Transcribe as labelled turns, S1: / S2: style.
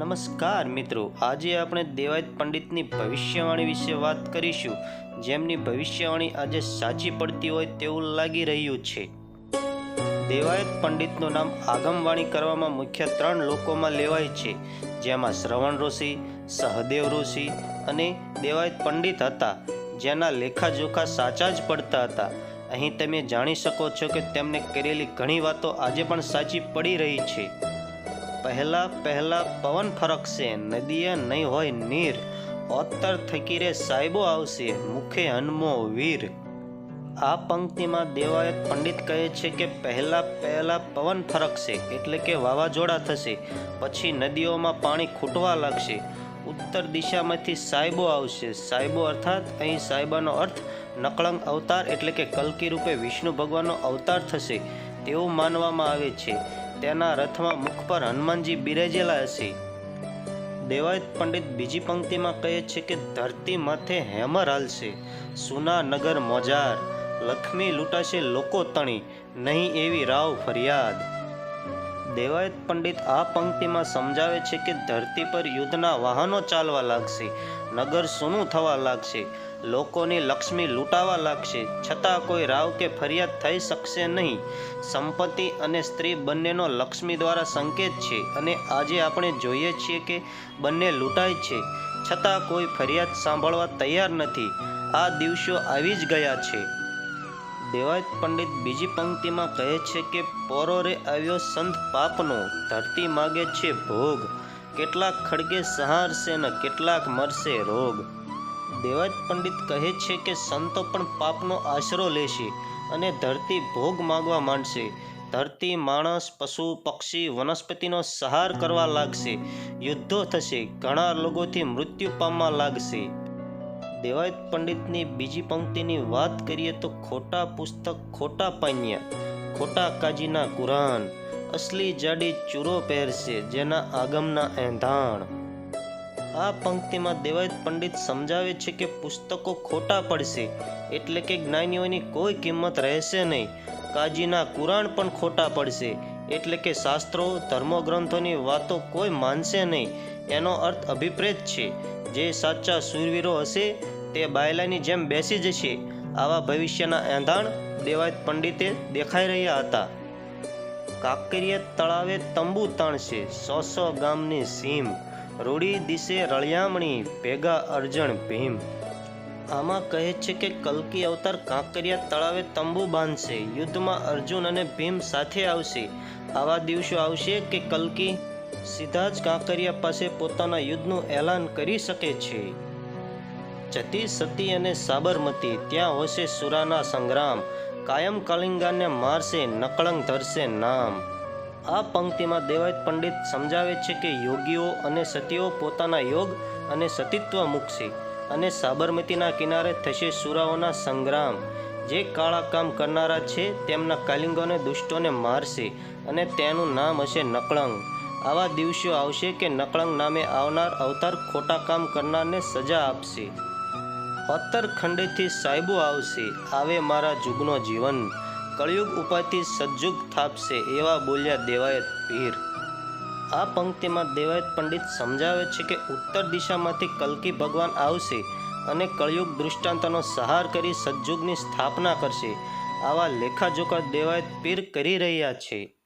S1: નમસ્કાર મિત્રો. આજે આપણે દેવાયત પંડિતની ભવિષ્યવાણી વિશે વાત કરીશું. જેમની ભવિષ્યવાણી આજે સાચી પડતી હોય તેવું લાગી રહ્યું છે. દેવાયત પંડિતનું નામ આગમવાણી કરવામાં મુખ્ય ત્રણ લોકોમાં લેવાય છે. જેમાં શ્રવણ ઋષિ, સહદેવ ઋષિ અને દેવાયત પંડિત હતા. જેના લેખાજોખા સાચા જ પડતા હતા. અહીં તમે જાણી શકો છો કે તેમને કરેલી ઘણી વાતો આજે પણ સાચી પડી રહી છે. પહેલા પહેલા પવન ફરકશે, નદીએ નહીં હોય નીર. ઓતર થકી રે સાહેબો આવશે, મુખે હનમો વીર. આ પંક્તિમાં દેવાયત પંડિત કહે છે કે પહેલા પહેલા પવન ફરકશે, એટલે કે વાવાઝોડા થશે. પછી નદીઓમાં પાણી ખૂટવા લાગશે. ઉત્તર દિશામાંથી સાહેબો આવશે. સાહેબો અર્થાત અહીં સાયબાનો અર્થ નકળંગ અવતાર, એટલે કે કલ્કી રૂપે વિષ્ણુ ભગવાનનો અવતાર થશે. તેવું માનવામાં આવે છે. તેના રથમાં મુખ પર હનુમાનજી બિરાજેલા હશે. દેવાયત પંડિત બીજી પંક્તિમાં કહે છે કે ધરતી માથે હેમર હાલશે. સુના નગર મોજાર. લક્ષ્મી લૂંટાશે લોકો તણી. નહીં એવી રાવ ફરિયાદ. દેવાયત પંડિત આ પંક્તિમાં સમજાવે છે કે ધરતી પર યુદ્ધના વાહનો ચાલવા લાગશે, નગર સૂનું થવા લાગશે, લોકોની લક્ષ્મી લૂંટાવા લાગશે, છતાં કોઈ રાવ કે ફરિયાદ થઈ શકશે નહીં. સંપત્તિ અને સ્ત્રી બંનેનો લક્ષ્મી દ્વારા સંકેત છે અને આજે આપણે જોઈએ છીએ કે બંને લૂંટાય છે, છતાં કોઈ ફરિયાદ સાંભળવા તૈયાર નથી. આ દિવસો આવી જ ગયા છે. દેવાયત પંડિત બીજી પંક્તિમાં કહે છે કે પોરો રે આવ્યો સંત પાપનો, ધરતી માગે છે ભોગ. કેટલાક ખડગે સહારશે ને કેટલાક મરશે રોગ. દેવાયત પંડિત કહે છે કે સંતો પણ પાપનો આશરો લેશે અને ધરતી ભોગ માગવા માંડશે. ધરતી માણસ, પશુ, પક્ષી, વનસ્પતિનો સહાર કરવા લાગશે. યુદ્ધો થશે, ઘણા લોકોથી મૃત્યુ પામવા લાગશે. દેવાયત પંડિતની બીજી પંક્તિની વાત કરીએ તો ખોટા પુસ્તક, ખોટા પાન્યા ખોટા કાજીના કુરાન, અસલી જાડી ચૂરો પહેરશે, જેના આગમના એંધાણ. આ પંક્તિમાં દેવાયત પંડિત સમજાવે છે કે પુસ્તકો ખોટા પડશે, એટલે કે જ્ઞાનીઓની કોઈ કિંમત રહેશે નહીં. કાજીના કુરાણ પણ ખોટા પડશે એટલે કે શાસ્ત્રો, ધર્મગ્રંથોની વાતો કોઈ માનશે નહીં. એનો અર્થ અભિપ્રેત છે. જે સાચા સૂરવીરો હશે, તે બાયલાની જેમ બેસી જશે. આવા ભવિષ્યના એંધાણ દેવાયત પંડિતે દેખાઈ રહ્યા હતા. કાંકરિયા તળાવે તંબુ તાણશે. સો સો ગામની સીમ. રૂડી દિશે રળિયામણી, ભેગા અર્જણ ભીમ. આમાં કહે છે કે કલ્કી અવતાર કાંકરિયા તળાવે તંબુ બાંધશે. યુદ્ધમાં અર્જુન અને ભીમ સાથે આવશે. આવા દિવસો આવશે કે કલ્કી સીધા જ કાંકરિયા પાસે પોતાના યુદ્ધનું એલાન કરી શકે છે. જતી સતી અને સાબરમતી, ત્યાં હોશે સુરાના સંગ્રામ. કાયમ કલિંગાને મારશે, નકળંગ ધરશે નામ. આ પંક્તિમાં દેવાયત પંડિત સમજાવે છે કે યોગીઓ અને સતીઓ પોતાના યોગ અને સતીત્વ મૂકશે. અને સાબરમતીના કિનારે થશે સુરાઓના સંગ્રામ. જે કાળા કામ કરનારા છે, તેમના કાલિંગોને દુષ્ટોને મારશે અને તેનું નામ હશે નકળંગ. આવા દિવસો આવશે કે નકળંગ નામે આવનાર અવતાર ખોટા કામ કરનારને સજા આપશે. પત્તર ખંડેથી સાહેબો આવશે. આવે મારા જુગનો જીવન. કળિયુગ ઉપાધિ સજ્જુગ થાપશે, એવા બોલ્યા દેવાયત પીર. આ પંક્તિમાં દેવાયત પંડિત સમજાવે છે કે ઉત્તર દિશામાંથી કલ્કી ભગવાન આવશે અને કળિયુગ દૃષ્ટાંતનો સહાર કરી સજ્જુગની સ્થાપના કરશે. આવા લેખાજોખા દેવાયત પીર કરી રહ્યા છે.